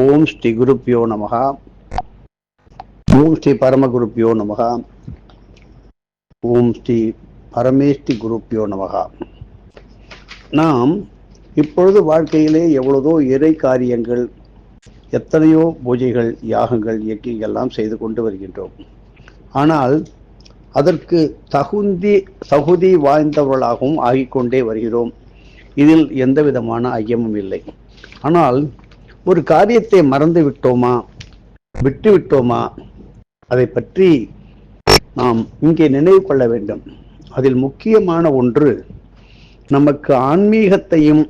ஓம் ஸ்ரீ குருப்பியோ நமகா ஓம் ஸ்ரீ பரமகுருப்பியோ நமகா ஓம் ஸ்ரீ பரமேஸ்ரீ குருப்பியோ நமகா நாம் இப்பொழுது வாழ்க்கையிலே எவ்வளவோ இறை காரியங்கள் எத்தனையோ பூஜைகள் யாகங்கள் இயக்கியெல்லாம் செய்து கொண்டு வருகின்றோம். ஆனால் அதற்கு தகுந்தி தகுதி வாய்ந்தவர்களாகவும் ஆகிக்கொண்டே வருகிறோம். இதில் எந்த விதமான ஐயமும் இல்லை. ஆனால் ஒரு காரியத்தை மறந்து விட்டோமா? விட்டு விட்டோமா? அதை பற்றி நாம் இங்கே நினைவு கொள்ள வேண்டும். அதில் முக்கியமான ஒன்று நமக்கு ஆன்மீகத்தையும்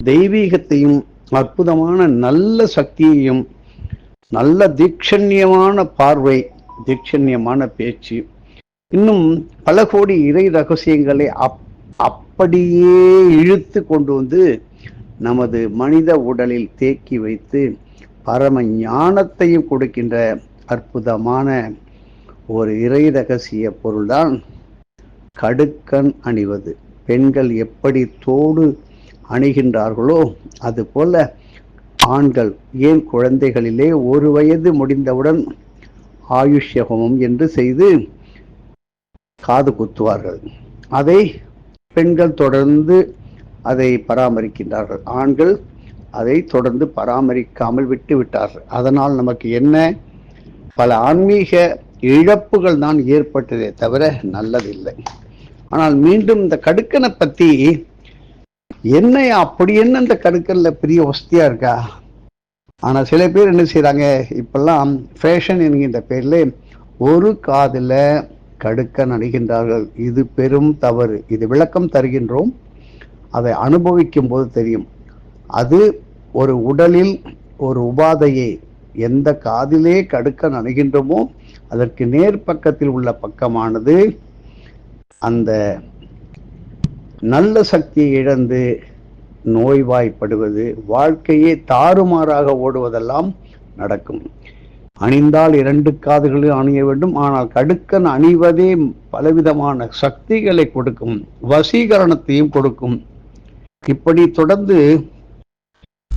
தெய்வீகத்தையும் அற்புதமான நல்ல சக்தியையும் நல்ல தீட்சண்யமான பார்வை தீட்சண்யமான பேச்சு இன்னும் பல கோடி இறை ரகசியங்களை அப் அப்படியே இழுத்து கொண்டு வந்து நமது மனித உடலில் தேக்கி வைத்து பரம ஞானத்தையும் கொடுக்கின்ற அற்புதமான ஒரு இறை ரகசிய பொருள்தான் கடுக்கன் அணிவது. பெண்கள் எப்படி தோடு அணிகின்றார்களோ அதுபோல ஆண்கள் ஏன் குழந்தைகளிலே ஒரு வயது முடிந்தவுடன் ஆயுஷ்யகமம் என்று செய்து காது குத்துவார்கள். அதை பெண்கள் தொடர்ந்து அதை பராமரிக்கின்றார்கள். ஆண்கள் அதை தொடர்ந்து பராமரிக்காமல் விட்டு விட்டார்கள். அதனால் நமக்கு என்ன? பல ஆன்மீக இழப்புகள் தான் ஏற்பட்டதே தவிர நல்லதில்லை. ஆனால் மீண்டும் இந்த கடுக்கனை பத்தி என்ன அப்படி என்ன இந்த கடுக்கல்ல பெரிய வசதியா இருக்கா? ஆனால் சில பேர் என்ன செய்கிறாங்க இப்பெல்லாம் ஃபேஷன் என்கின்ற பேரில் ஒரு காதில் கடுக்கன் நடிகின்றார்கள் இது பெரும் தவறு. இது விளக்கம் தருகின்றோம். அதை அனுபவிக்கும் போது தெரியும். அது ஒரு உடலில் ஒரு உபாதையை எந்த காதிலே கடுக்கன் அணுகின்றோமோ அதற்கு நேர் பக்கத்தில் உள்ள பக்கமானது அந்த நல்ல சக்தியை இழந்து நோய்வாய்ப்படுவது வாழ்க்கையே தாறுமாறாக ஓடுவதெல்லாம் நடக்கும். அணிந்தால் இரண்டு காதுகளும் அணிய வேண்டும் ஆனால் கடுக்கன் அணிவதே பலவிதமான சக்திகளை கொடுக்கும் வசீகரணத்தையும் கொடுக்கும். இப்படி தொடர்ந்து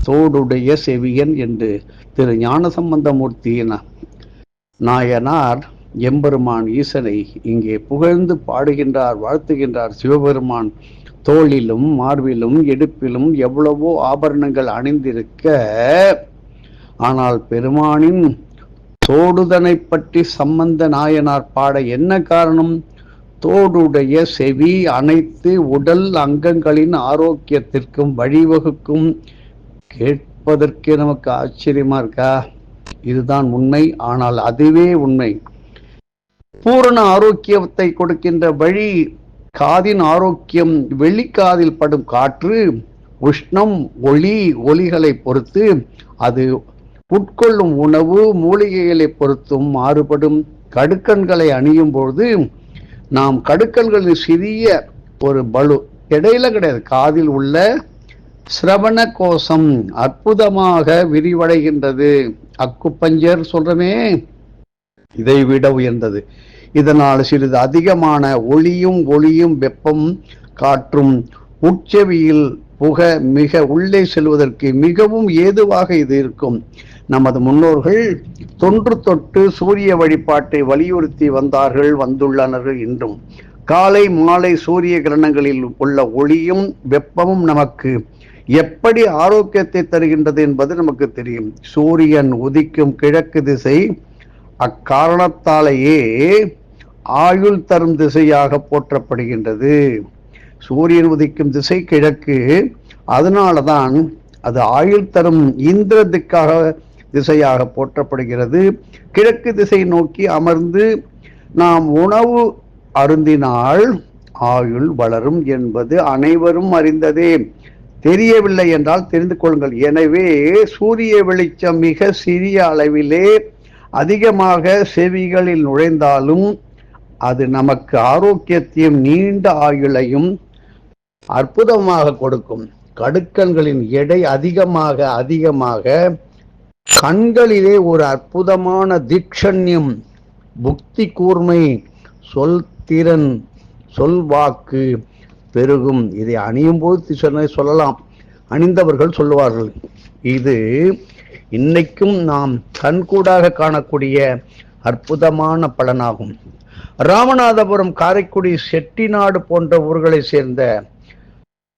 தோடுடைய செவியன் என்று திரு ஞானசம்பந்தமூர்த்தி நாயனார் எம்பெருமான் ஈசனை இங்கே புகழ்ந்து பாடுகின்றார் வாழ்த்துகின்றார். சிவபெருமான் தோளிலும் மார்பிலும் இடுப்பிலும் எவ்வளவோ ஆபரணங்கள் அணிந்திருக்க ஆனால் பெருமானின் தோடுதனை பற்றி சம்பந்த நாயனார் பாட என்ன காரணம்? தோடுடைய செவி அனைத்து உடல் அங்கங்களின் ஆரோக்கியத்திற்கும் வழிவகுக்கும். கேட்பதற்கு நமக்கு ஆச்சரியமா இருக்கா? இதுதான் உண்மை. ஆனால் அதுவே உண்மை. பூரண ஆரோக்கியத்தை கொடுக்கின்ற வழி காதின் ஆரோக்கியம் வெளிக்காதில் படும் காற்று உஷ்ணம் ஒளி ஒலிகளை பொறுத்து அது உட்கொள்ளும் உணவு மூலிகைகளை பொறுத்தும் மாறுபடும். கடுக்கண்களை அணியும் பொழுது நாம் கடுக்கல்களில் சிறிய ஒரு பலு. இடையில கிடையாது. காதில் உள்ள சிரவண கோஷம் அற்புதமாக விரிவடைகின்றது. அக்குப்பஞ்சர் சொல்றமே? இதை விட உயர்ந்தது. இதனால் சிறிது அதிகமான ஒளியும் ஒளியும் வெப்பம் காற்றும் உட்செவியில் புக மிக உள்ளே செல்வதற்கு மிகவும் ஏதுவாக இது இருக்கும். நமது முன்னோர்கள் தொன்று தொட்டு சூரிய வழிபாட்டை வலியுறுத்தி வந்தார்கள் வந்துள்ளனர்கள் இன்றும். காலை மாலை சூரிய கிரணங்களில் உள்ள ஒளியும் வெப்பமும் நமக்கு எப்படி ஆரோக்கியத்தை தருகின்றது என்பது நமக்கு தெரியும். சூரியன் உதிக்கும் கிழக்கு திசை அக்காரணத்தாலேயே ஆயுள் தரும் திசையாக போற்றப்படுகின்றது. சூரியன் உதிக்கும் திசை கிழக்கு. அதனாலதான் அது ஆயுள் தரும் இந்திர திக்காக திசையாக போற்றப்படுகிறது. கிழக்கு திசை நோக்கி அமர்ந்து நாம் உணவு அருந்தினால் ஆயுள் வளரும் என்பது அனைவரும் அறிந்ததே. தெரியவில்லை என்றால் தெரிந்து கொள்ளுங்கள். எனவே சூரிய வெளிச்சம் மிக சிறிய அளவிலே அதிகமாக செவிகளில் நுழைந்தாலும் அது நமக்கு ஆரோக்கியத்தையும் நீண்ட ஆயுளையும் அற்புதமாக கொடுக்கும். கடுக்கன்களின் எடை அதிகமாக அதிகமாக கண்களிலே ஒரு அற்புதமான தீட்சண்யம் புக்தி கூர்மை சொல் திறன் சொல்வாக்கு பெருகும். இதை அணியும் போது சொன்ன சொல்லலாம். அணிந்தவர்கள் சொல்லுவார்கள் இது இன்னைக்கும் நாம் கண்கூடாக காணக்கூடிய அற்புதமான பலனாகும். ராமநாதபுரம் காரைக்குடி செட்டிநாடு போன்ற ஊர்களை சேர்ந்த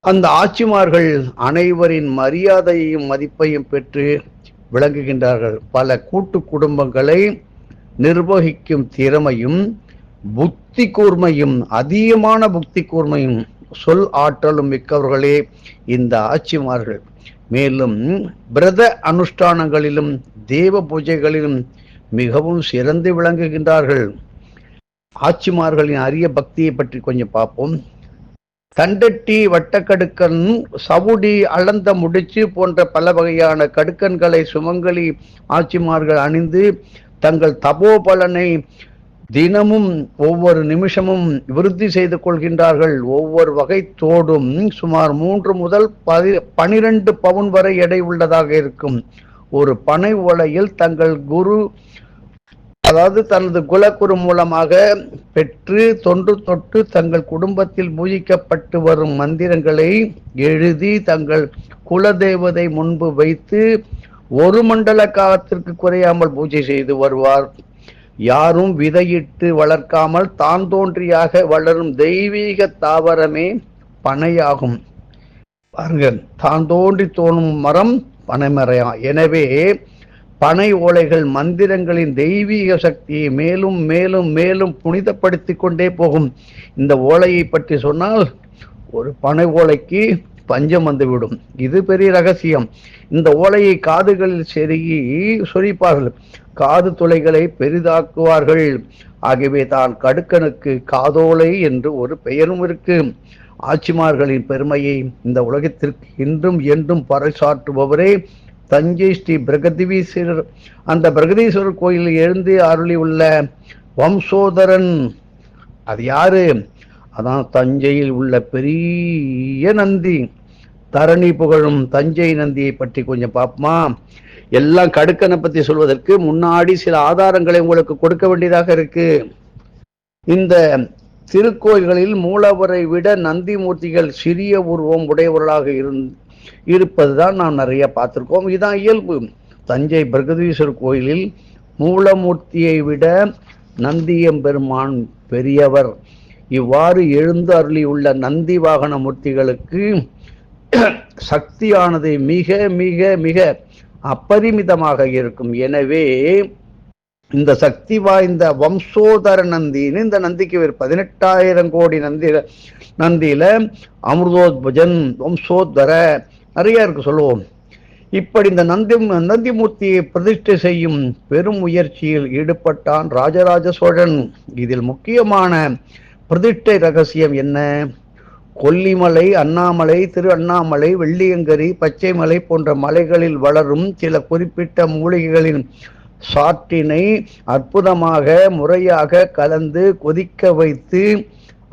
அந்த ஆட்சிமார்கள் அனைவரின் மரியாதையையும் மதிப்பையும் பெற்று விளங்குகின்றார்கள். பல கூட்டு குடும்பங்களை நிர்வகிக்கும் திறமையும் புத்தி கூர்மையும் அதிகமான புத்தி கூர்மையும் சொல் ஆற்றலும் மிக்கவர்களே இந்த ஆட்சிமார்கள். மேலும் பிரத அனுஷ்டானங்களிலும் தேவ பூஜைகளிலும் மிகவும் சிறந்து விளங்குகின்றார்கள். ஆட்சிமார்களின் அரிய பக்தியை பற்றி கொஞ்சம் பார்ப்போம். தண்டட்டி வட்டக்கடுக்கன் சவுடி அளந்த முடிச்சு போன்ற பல வகையான கடுக்கன்களை சுமங்கலி ஆட்சிமார்கள் அணிந்து தங்கள் தபோபலனை தினமும் ஒவ்வொரு நிமிஷமும் விருத்தி செய்து கொள்கின்றார்கள். ஒவ்வொரு வகை தோடும் சுமார் மூன்று முதல் பதி பனிரெண்டு பவுன் வரை எடை உள்ளதாக இருக்கும். ஒரு பனை ஓலையில் தங்கள் குரு அதாவது தனது குலக்குரு மூலமாக பெற்று தொன்று தொட்டு தங்கள் குடும்பத்தில் பூஜிக்கப்பட்டு வரும் மந்திரங்களை எழுதி தங்கள் குலதெய்வதை முன்பு வைத்து ஒரு மண்டல காலத்திற்கு குறையாமல் பூஜை செய்து வருவார். யாரும் விதையிட்டு வளர்க்காமல் தான் தோன்றியாக வளரும் தெய்வீக தாவரமே பனையாகும். பாருங்க தான் தோன்றி தோணும் மரம் பனைமரையா எனவே பனை ஓலைகள் மந்திரங்களின் தெய்வீக சக்தியை மேலும் மேலும் மேலும் புனிதப்படுத்தி கொண்டே போகும். இந்த ஓலையை பற்றி சொன்னால் ஒரு பனை ஓலைக்கு பஞ்சம் வந்துவிடும். இது பெரிய ரகசியம். இந்த ஓலையை காதுகளில் செருகி சொரிப்பார்கள். காது துளைகளை பெரிதாக்குவார்கள். ஆகவே தான் கடுக்கனுக்கு காதோலை என்று ஒரு பெயரும் இருக்கு. ஆட்சிமார்களின் பெருமையை இந்த உலகத்திற்கு இன்றும் என்றும் பறைசாற்றுபவரே தஞ்சை ஸ்ரீ பிரகதீஸ்வரர் அந்த பிரகதீஸ்வரர் கோயிலில் எழுந்து அருளி உள்ள வம்சோதரன். அது யாரு? அதான் தஞ்சையில் உள்ள பெரிய நந்தி. தரணி புகழும் தஞ்சை நந்தியை பற்றி கொஞ்சம் பார்ப்போமா எல்லாம் கடுக்கனை பத்தி சொல்வதற்கு முன்னாடி சில ஆதாரங்களை உங்களுக்கு கொடுக்க வேண்டியதாக இருக்கு. இந்த திருக்கோயில்களில் மூலவரை விட நந்தி மூர்த்திகள் சிறிய உருவம் உடையவர்களாக இருந் இருப்பதுதான் நாம் நிறைய பார்த்திருக்கோம். இதுதான் இயல்பு. தஞ்சை பிரகதீஸ்வரர் கோயிலில் மூலமூர்த்தியை விட நந்தியம்பெருமான் பெரியவர். இவ்வாறு எழுந்து அருளியுள்ள நந்தி வாகன மூர்த்திகளுக்கு சக்தியானது மிக மிக மிக அப்பரிமிதமாக இருக்கும். எனவே இந்த சக்தி வாய்ந்த வம்சோதர நந்தின்னு இந்த நந்திக்கு பதினெட்டாயிரம் கோடி நந்தி நந்தியில அமிர்தோத்பஜன் வம்சோதர நிறைய இருக்கு சொல்லுவோம். இப்படி இந்த நந்தி நந்திமூர்த்தியை பிரதிஷ்டை செய்யும் பெரும் முயற்சியில் ஈடுபட்டான் ராஜராஜ சோழன். இதில் முக்கியமான பிரதிஷ்டை ரகசியம் என்ன? கொல்லிமலை அண்ணாமலை திரு அண்ணாமலை வெள்ளியங்கரி பச்சைமலை போன்ற மலைகளில் வளரும் சில குறிப்பிட்ட மூலிகைகளின் சாற்றினை அற்புதமாக முறையாக கலந்து கொதிக்க வைத்து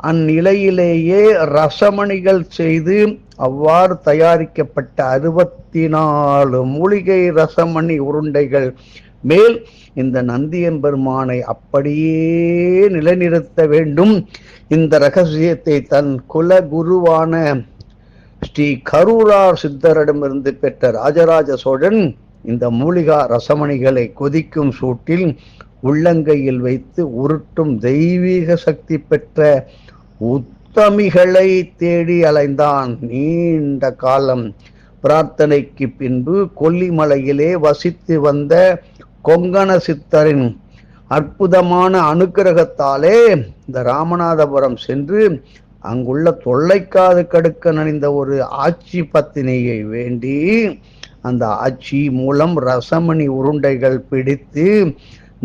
அந்நிலையிலேயே ரசமணிகள் செய்து அவ்வாறு தயாரிக்கப்பட்ட அறுபத்தி நாலு மூலிகை ரசமணி உருண்டைகள். மேல் இந்த நந்தியன் பெருமானை அப்படியே நிலைநிறுத்த வேண்டும். இந்த ரகசியத்தை தன் குல குருவான ஸ்ரீ கரூரார் சித்தரிடமிருந்து பெற்ற ராஜராஜ சோழன் இந்த மூலிகா ரசமணிகளை கொதிக்கும் சூட்டில் உள்ளங்கையில் வைத்து உருட்டும் தெய்வீக சக்தி பெற்ற உத்தமிகளை தேடி அலைந்தான். நீண்ட காலம் பிரார்த்தனைக்கு பின்பு கொல்லிமலையிலே வசித்து வந்த கொங்கண சித்தரின் அற்புதமான அனுக்கிரகத்தாலே இந்த ராமநாதபுரம் சென்று அங்குள்ள தொல்லைக்காது கடுக்க நணிந்த ஒரு ஆட்சி பத்தினியை வேண்டி அந்த ஆட்சி மூலம் ரசமணி உருண்டைகள் பிடித்து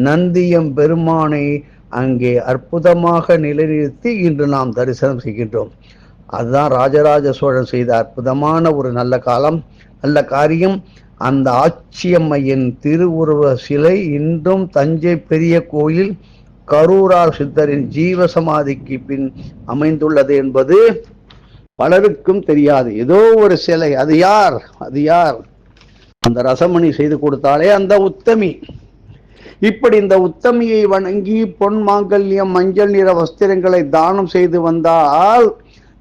நந்தியம் பெருமானை அங்கே அற்புதமாக நிலைநிறுத்தி இன்று நாம் தரிசனம் செய்கின்றோம். அதுதான் ராஜராஜ சோழன் செய்த அற்புதமான ஒரு நல்ல காலம் நல்ல காரியம். அந்த ஆட்சியம்மையின் திருவுருவ சிலை இன்றும் தஞ்சை பெரிய கோயில் கரூரார் சித்தரின் ஜீவ சமாதிக்கு பின் அமைந்துள்ளது என்பது பலருக்கும் தெரியாது. ஏதோ ஒரு சிலை அது யார்? அது யார்? அந்த ரசமணி செய்து கொடுத்தாலே அந்த உத்தமி. இப்படி இந்த உத்தமியை வணங்கி பொன் மாங்கல்யம் மஞ்சள் நிற வஸ்திரங்களை தானம் செய்து வந்தால்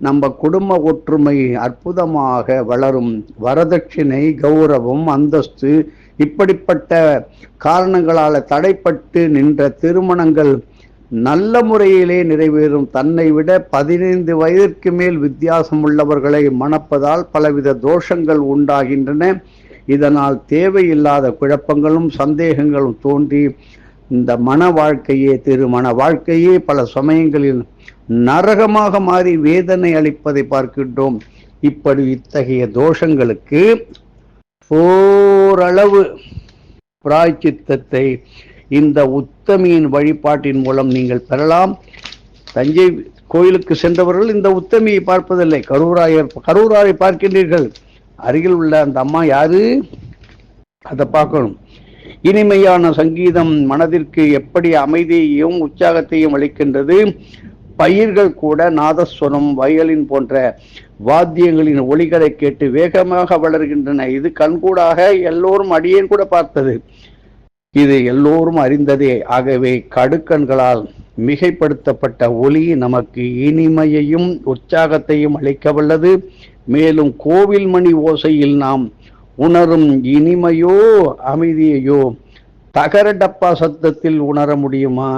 நம்ம குடும்ப ஒற்றுமை அற்புதமாக வளரும். வரதட்சிணை கௌரவம் அந்தஸ்து இப்படிப்பட்ட காரணங்களால தடைப்பட்டு நின்ற திருமணங்கள் நல்ல முறையிலே நிறைவேறும். தன்னை விட பதினைந்து வயதிற்கு மேல் வித்தியாசம் உள்ளவர்களை மணப்பதால் பலவித தோஷங்கள் உண்டாகின்றன. இதனால் தேவையில்லாத குழப்பங்களும் சந்தேகங்களும் தோன்றி இந்த மன வாழ்க்கையே திருமண வாழ்க்கையே பல சமயங்களில் நரகமாக மாறி வேதனை அளிப்பதை பார்க்கின்றோம். இப்படி இத்தகைய தோஷங்களுக்கு ஓரளவு பிராய்ச்சித்தத்தை இந்த உத்தமியின் வழிபாட்டின் மூலம் நீங்கள் பெறலாம். தஞ்சை கோயிலுக்கு சென்றவர்கள் இந்த உத்தமியை பார்ப்பதில்லை. கரூராயர் கரூராரை பார்க்கின்றீர்கள். அருகில் உள்ள அந்த அம்மா யாரு? அதை பார்க்கணும். இனிமையான சங்கீதம் மனதிற்கு எப்படி அமைதியையும் உற்சாகத்தையும் அளிக்கின்றது? பயிர்கள் கூட நாதஸ்வரம் வயலின் போன்ற வாத்தியங்களின் ஒளிகளை கேட்டு வேகமாக வளர்கின்றன. இது கண்கூடாக எல்லோரும் அடியேன் கூட பார்த்தது. இது எல்லோரும் அறிந்ததே. ஆகவே கடுக்கண்களால் மிகைப்படுத்தப்பட்ட ஒளி நமக்கு இனிமையையும் உற்சாகத்தையும் அளிக்க வல்லது. மேலும் கோவில் மணி ஓசையில் நாம் உணரும் இனிமையோ அமைதியையோ தகர டப்பா சத்தத்தில் உணர முடியுமா?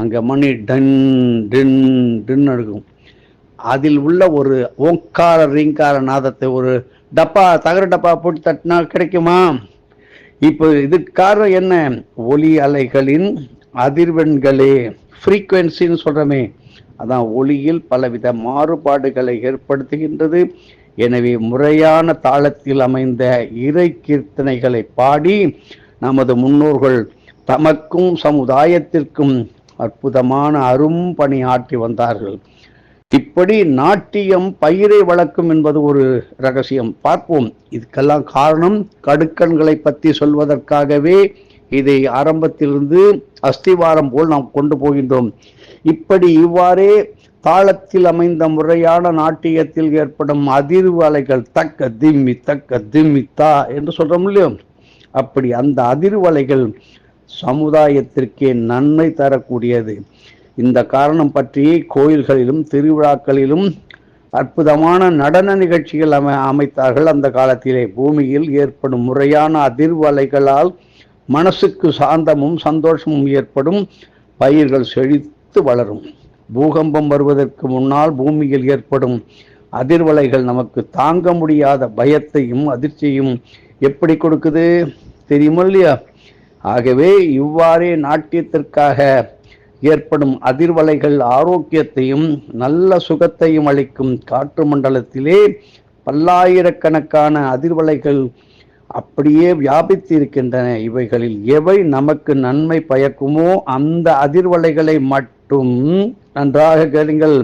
அங்க மணி டன் டின் டின் இருக்கும் அதில் உள்ள ஒரு ஓங்கார ரீங்கார நாதத்தை ஒரு டப்பா தகர டப்பா போட்டு தட்டினா கிடைக்குமா? இப்போ இதுக்கு காரணம் என்ன? ஒலி அலைகளின் அதிர்வெண்களே. ஃப்ரீக்குவென்சின்னு சொல்கிறோமே அதான் ஒளியில் பலவித மாறுபாடுகளை ஏற்படுத்துகின்றது. எனவே முறையான தாளத்தில் அமைந்த இறை கீர்த்தனைகளை பாடி நமது முன்னோர்கள் தமக்கும் சமுதாயத்திற்கும் அற்புதமான அரும்பணி ஆற்றி வந்தார்கள். இப்படி நாட்டியம் பயிரை வளர்க்கும் என்பது ஒரு ரகசியம். பார்ப்போம். இதுக்கெல்லாம் காரணம் கடுக்கண்களை பற்றி சொல்வதற்காகவே இதை ஆரம்பத்திலிருந்து அஸ்திவாரம் போல் நாம் கொண்டு போகின்றோம். இப்படி இவ்வாறே தாளத்தில் அமைந்த முறையான நாட்டியத்தில் ஏற்படும் அதிர்வு அலைகள் தக்க திம்மி தக்க திம்மி தா என்று சொல்கிறோம் இல்லையோ? அப்படி அந்த அதிர்வு அலைகள் சமுதாயத்திற்கே நன்மை தரக்கூடியது. இந்த காரணம் பற்றி கோயில்களிலும் திருவிழாக்களிலும் அற்புதமான நடன நிகழ்ச்சிகள் அமை அமைத்தார்கள் அந்த காலத்திலே. பூமியில் ஏற்படும் முறையான அதிர்வு அலைகளால் மனசுக்கு சாந்தமும் சந்தோஷமும் ஏற்படும் பயிர்கள் செழித்து வளரும். பூகம்பம் வருவதற்கு முன்னால் பூமியில் ஏற்படும் அதிர்வலைகள் நமக்கு தாங்க முடியாத பயத்தையும் அதிர்ச்சியும் எப்படி கொடுக்குது? தெரியுமா இல்லையா? ஆகவே இவ்வாறே நாட்டியத்திற்காக ஏற்படும் அதிர்வலைகள் ஆரோக்கியத்தையும் நல்ல சுகத்தையும் அளிக்கும் காற்று மண்டலத்திலே பல்லாயிரக்கணக்கான அதிர்வலைகள் அப்படியே வியாபித்து இருக்கின்றன இவைகளில். எவை நமக்கு நன்மை பயக்குமோ அந்த அதிர்வலைகளை மட்டும் நன்றாக கேளுங்கள்.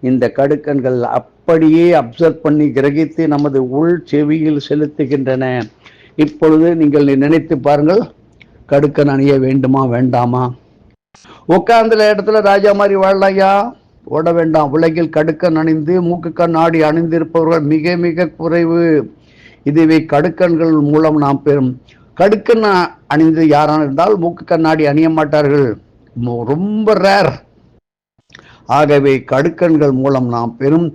இந்த கடுக்கன்கள் அப்படியே அப்சர்வ் பண்ணி கிரகித்து நமது உள் செவியில் செலுத்துகின்றன. இப்பொழுது நீங்கள் நினைத்து பாருங்கள். கடுக்கன் அணிய வேண்டுமா வேண்டாமா? உட்கார்ந்த இடத்துல ராஜா மாதிரி வாழலையா? ஓட வேண்டாம். உலகில் கடுக்கன் அணிந்து மூக்கு கண் ஆடி அணிந்திருப்பவர்கள் மிக மிக குறைவு. இதுவே கடுக்கண்கள் மூலம் நாம் பெறும். கடுக்கண் அணிந்து யாரான இருந்தால் மூக்கு கண்ணாடி அணிய மாட்டார்கள். ரொம்ப ரேர் ஆகவே கடுக்கண்கள் மூலம் நாம் பெறும்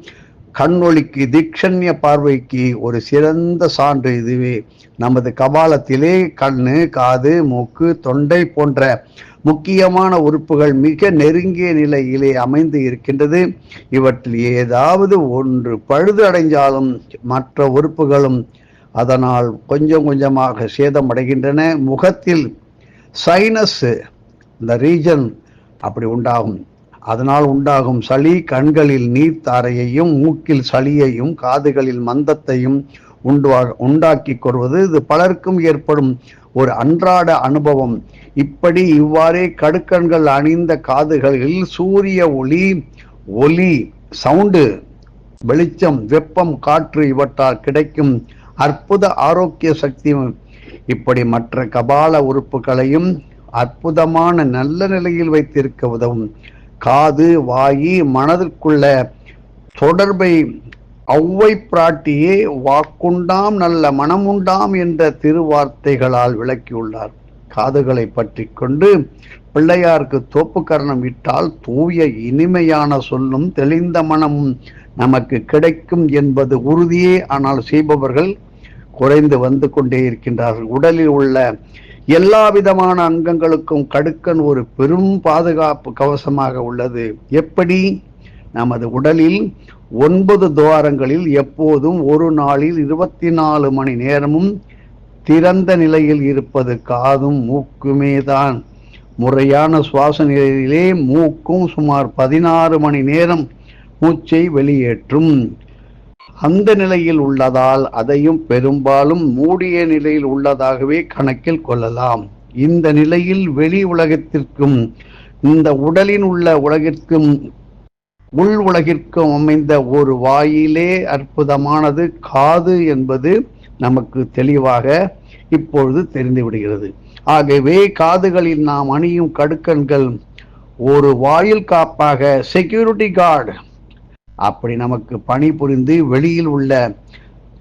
கண்ணொளிக்கு தீக்ஷண்ய பார்வைக்கு ஒரு சிறந்த சான்று இதுவே. நமது கபாலத்திலே கண்ணு காது மூக்கு தொண்டை போன்ற முக்கியமான உறுப்புகள் மிக நெருங்கிய நிலையிலே அமைந்து இருக்கின்றது. இவற்றில் ஏதாவது ஒன்று பழுது அடைஞ்சாலும் மற்ற உறுப்புகளும் அதனால் கொஞ்சம் கொஞ்சமாக சேதமடைகின்றன. முகத்தில் சைனஸ் இந்த ரீஜன் அப்படி உண்டாகும். அதனால் உண்டாகும் சளி கண்களில் நீர்த்தாரையையும் மூக்கில் சளியையும் காதுகளில் மந்தத்தையும் உண்டுவா உண்டாக்கி கொள்வது. இது பலருக்கும் ஏற்படும் ஒரு அன்றாட அனுபவம். இப்படி இவ்வாறே கடுக்கண்கள் அணிந்த காதுகளில் சூரிய ஒளி ஒலி சவுண்டு வெளிச்சம் வெப்பம் காற்று இவற்றால் கிடைக்கும் அற்புத ஆரோக்கிய சக்தி. இப்படி மற்ற கபால உறுப்புகளையும் அற்புதமான நல்ல நிலையில் வைத்திருக்க உதவும். காது வாயி மனதிற்குள்ள தொடர்பை ஒளவை பிராட்டியே வாக்குண்டாம் நல்ல மனமுண்டாம் என்ற திருவார்த்தைகளால் விளக்கியுள்ளார். காதுகளை பற்றி கொண்டு பிள்ளையாருக்கு தோப்புக்கரணம் இட்டால் தூய இனிமையான சொல்லும் தெளிந்த மனமும் நமக்கு கிடைக்கும் என்பது உறுதியே. ஆனால் செய்பவர்கள் குறைந்து வந்து கொண்டே இருக்கின்றார்கள். உடலில் உள்ள எல்லா விதமான அங்கங்களுக்கும் கடுக்கன் ஒரு பெரும் பாதுகாப்பு கவசமாக உள்ளது. எப்படி? நமது உடலில் ஒன்பது துவாரங்களில் எப்போதும் ஒரு நாளில் இருபத்தி நாலு மணி நேரமும் திறந்த நிலையில் இருப்பது காதும் மூக்குமே தான். முறையான சுவாச நிலையிலே மூக்கும் சுமார் பதினாறு மணி நேரம் மூச்சை வெளியேற்றும். அந்த நிலையில் உள்ளதால் அதையும் பெரும்பாலும் மூடிய நிலையில் உள்ளதாகவே கணக்கில் கொள்ளலாம். இந்த நிலையில் வெளி உலகத்திற்கும் இந்த உடலின் உள்ள உலகிற்கும் உள் உலகிற்கும் அமைந்த ஒரு வாயிலே அற்புதமானது காது என்பது நமக்கு தெளிவாக இப்பொழுது தெரிந்துவிடுகிறது ஆகவே காதுகளில் நாம் அணியும் கடுக்கன்கள் ஒரு வாயில் காப்பாக செக்யூரிட்டி கார்டு அப்படி நமக்கு பணிபுரிந்து வெளியில் உள்ள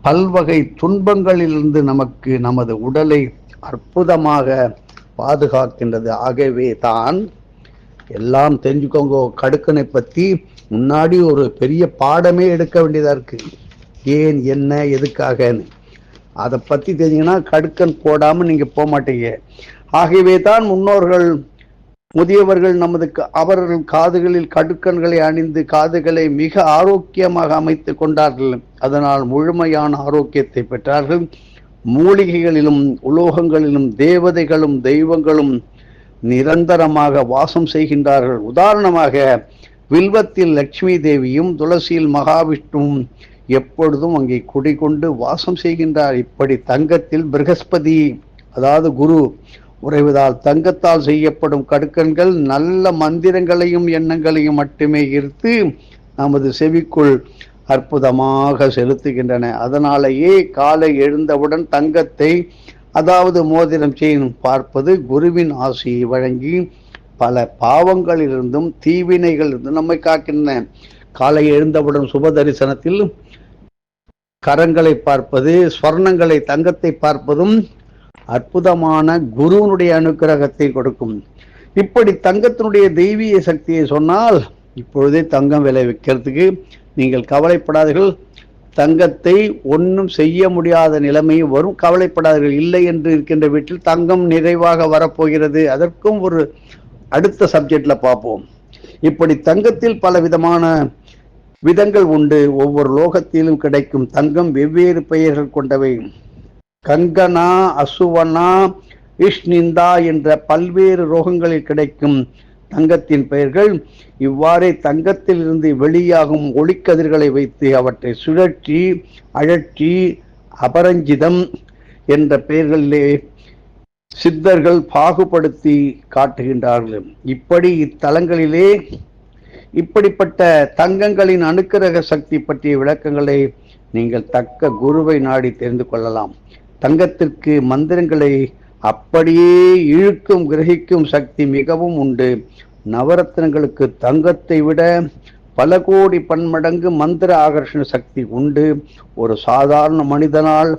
பல்வகை துன்பங்களிலிருந்து நமக்கு நமது உடலை அற்புதமாக பாதுகாக்கின்றது. ஆகவே தான் எல்லாம் தெரிஞ்சுக்கோங்க கடுக்கனை பற்றி முன்னாடி ஒரு பெரிய பாடமே எடுக்க வேண்டியதாக இருக்குது ஏன் என்ன எதுக்காகன்னு. அதை பற்றி தெரிஞ்சிங்கன்னா கடுக்கன் போடாமல் நீங்கள் போக மாட்டீங்க. ஆகவே தான் முன்னோர்கள் முதியவர்கள் நமது அவர்கள் காதுகளில் கடுக்கன்களை அணிந்து காதுகளை மிக ஆரோக்கியமாக அமைத்து கொண்டார்கள். அதனால் முழுமையான ஆரோக்கியத்தை பெற்றார்கள். மூலிகைகளிலும் உலோகங்களிலும் தேவதைகளும் தெய்வங்களும் நிரந்தரமாக வாசம் செய்கின்றார்கள். உதாரணமாக வில்வத்தில் லட்சுமி தேவியும் துளசியில் மகாவிஷ்ணுவும் எப்பொழுதும் அங்கே குடிகொண்டு வாசம் செய்கின்றார். இப்படி தங்கத்தில் பிரகஸ்பதி அதாவது குரு உறைவதால் தங்கத்தால் செய்யப்படும் கடுக்கன்கள் நல்ல மந்திரங்களையும் எண்ணங்களையும் மட்டுமே ஈர்த்து நமது செவிக்குள் அற்புதமாக செலுத்துகின்றன. அதனாலேயே காலை எழுந்தவுடன் தங்கத்தை அதாவது மோதிரம் செய்யும் பார்ப்பது குருவின் ஆசையை வழங்கி பல பாவங்களிலிருந்தும் தீவினைகளிலிருந்தும் நம்மை காக்கின்றன. காலை எழுந்தவுடன் சுப தரிசனத்தில் கரங்களை பார்ப்பது ஸ்வர்ணங்களை தங்கத்தை பார்ப்பதும் அற்புதமான குருவனுடைய அனுக்கிரகத்தை கொடுக்கும். இப்படி தங்கத்தினுடைய தெய்வீக சக்தியை சொன்னால் இப்பொழுதே தங்கம் விலை விற்கிறதுக்கு நீங்கள் கவலைப்படாதீர்கள். தங்கத்தை ஒன்றும் செய்ய முடியாத நிலைமை வரும். கவலைப்படாதீர்கள். இல்லை என்று இருக்கின்ற வீட்டில் தங்கம் நிறைவாக வரப்போகிறது. அதற்கும் ஒரு அடுத்த சப்ஜெக்ட்ல பார்ப்போம். இப்படி தங்கத்தில் பல விதமான விதங்கள் உண்டு. ஒவ்வொரு லோகத்திலும் கிடைக்கும் தங்கம் வெவ்வேறு பெயர்கள் கொண்டவை. கங்கனா அசுவனா இஷ்னிந்தா என்ற பல்வேறு ரோகங்களில் கிடைக்கும் தங்கத்தின் பெயர்கள் இவ்வாறே தங்கத்திலிருந்து வெளியாகும் ஒளிக்கதிர்களை வைத்து அவற்றை சுழற்றி அழற்றி அபரஞ்சிதம் என்ற பெயர்களிலே சித்தர்கள் பாகுபடுத்தி காட்டுகின்றார்கள். இப்படி இத்தலங்களிலே இப்படிப்பட்ட தங்கங்களின் அணுக்கரக சக்தி பற்றிய விளக்கங்களை நீங்கள் தக்க குருவை நாடி தெரிந்து கொள்ளலாம். தங்கத்திற்கு மந்திரங்களை அப்படியே இழுக்கும் கிரகிக்கும் சக்தி மிகவும் உண்டு. நவரத்னங்களுக்கு தங்கத்தை விட பல கோடி பன்மடங்கு மந்திர ஆகர்ஷண சக்தி உண்டு. ஒரு சாதாரண மனிதனால்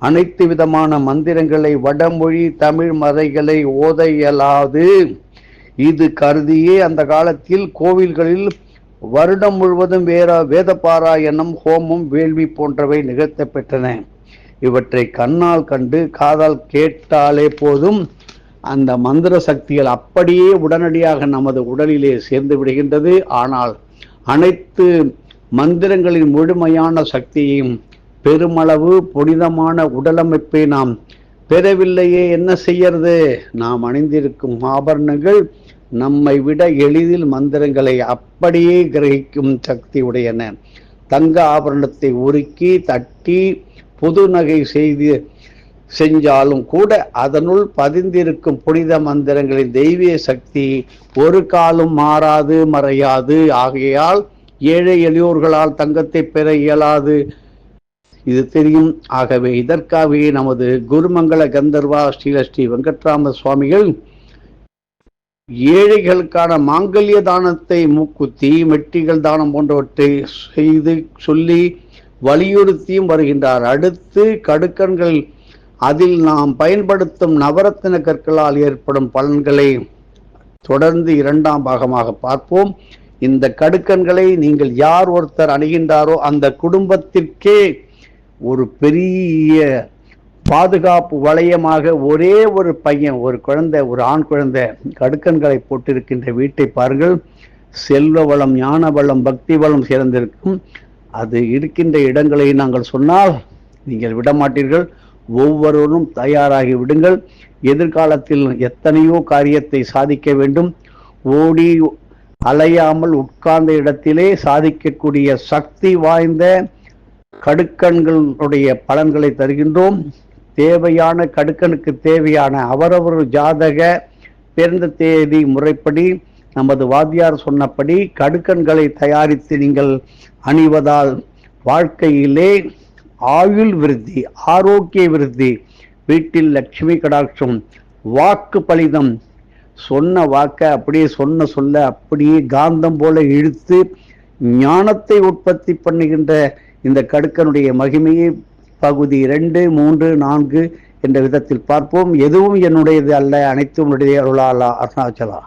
அனைத்து விதமான மந்திரங்களை வடமொழி தமிழ் மறைகளை ஓத இயலாது இது கருதியே அந்த காலத்தில் கோவில்களில் வருடம் முழுவதும் வேற வேத பாராயணம் ஹோமம் வேள்வி போன்றவை நிகழ்த்தப் பெற்றன இவற்றை கண்ணால் கண்டு காதால் கேட்டாலே போதும். அந்த மந்திர சக்திகள் அப்படியே உடனடியாக நமது உடலிலே சேர்ந்து விடுகின்றது. ஆனால் அனைத்து மந்திரங்களின் முழுமையான சக்தியையும் பெருமளவு புனிதமான உடலமைப்பை நாம் பெறவில்லையே என்ன செய்யறது? நாம் அணிந்திருக்கும் ஆபரணங்கள் நம்மை விட எளிதில் மந்திரங்களை அப்படியே கிரகிக்கும் சக்தி உடையன. தங்க ஆபரணத்தை உருக்கி தட்டி புது நகை செய்து செஞ்சாலும் கூட அதனுள் பதிந்திருக்கும் புனித மந்திரங்களின் தெய்வீக சக்தி ஒரு காலும் மாறாது மறையாது. ஆகையால் ஏழை எளியோர்களால் தங்கத்தை பெற இயலாது. இது தெரியும். ஆகவே இதற்காகவே நமது குருமங்கள கந்தர்வா ஸ்ரீல ஸ்ரீ வெங்கட்ராம சுவாமிகள் ஏழைகளுக்கான மாங்கல்ய தானத்தை மூக்குத்தி மெட்டிகள் தானம் போன்றவற்றை செய்து சொல்லி வலியுறுத்தியும் வருகின்றார். அடுத்து கடுக்கன்கள் அதில் நாம் பயன்படுத்தும் நவரத்தின கற்களால் ஏற்படும் பலன்களை தொடர்ந்து இரண்டாம் பாகமாக பார்ப்போம். இந்த கடுக்கன்களை நீங்கள் யார் ஒருத்தர் அணுகின்றாரோ அந்த குடும்பத்திற்கே ஒரு பெரிய பாதுகாப்பு வளையமாக ஒரே ஒரு பையன் ஒரு குழந்தை ஒரு ஆண் குழந்தை கடுக்கன்களை போட்டிருக்கின்ற வீட்டை பாருங்கள். செல்வ வளம் ஞான வளம் பக்தி வளம் சேர்ந்திருக்கும். அது இருக்கின்ற இடங்களை நாங்கள் சொன்னால் நீங்கள் விடமாட்டீர்கள் ஒவ்வொருவரும் தயாராகி விடுங்கள். எதிர்காலத்தில் எத்தனையோ காரியத்தை சாதிக்க வேண்டும். ஓடி அலையாமல் உட்கார்ந்த இடத்திலே சாதிக்கக்கூடிய சக்தி வாய்ந்த கடுக்கன்களுடைய பலன்களை தருகின்றோம். தேவையான கடுக்கனுக்கு தேவையான அவரவர் ஜாதக பிறந்த தேதி முறைப்படி நமது வாத்தியார் சொன்னபடி கடுக்கன்களை தயாரித்து நீங்கள் அணிவதால் வாழ்க்கையிலே ஆயுள் விருத்தி ஆரோக்கிய விருத்தி வீட்டில் லட்சுமி கடாட்சம் வாக்கு பலிதம் சொன்ன வாக்க அப்படியே சொன்ன சொல்ல அப்படியே காந்தம் போல இழுத்து ஞானத்தை உற்பத்தி பண்ணுகின்ற இந்த கடுக்கனுடைய மகிமையை பகுதி இரண்டு மூன்று நான்கு என்ற விதத்தில் பார்ப்போம். எதுவும் என்னுடையது அல்ல அனைத்தும் உடைய அருளாலா அருணாச்சலா.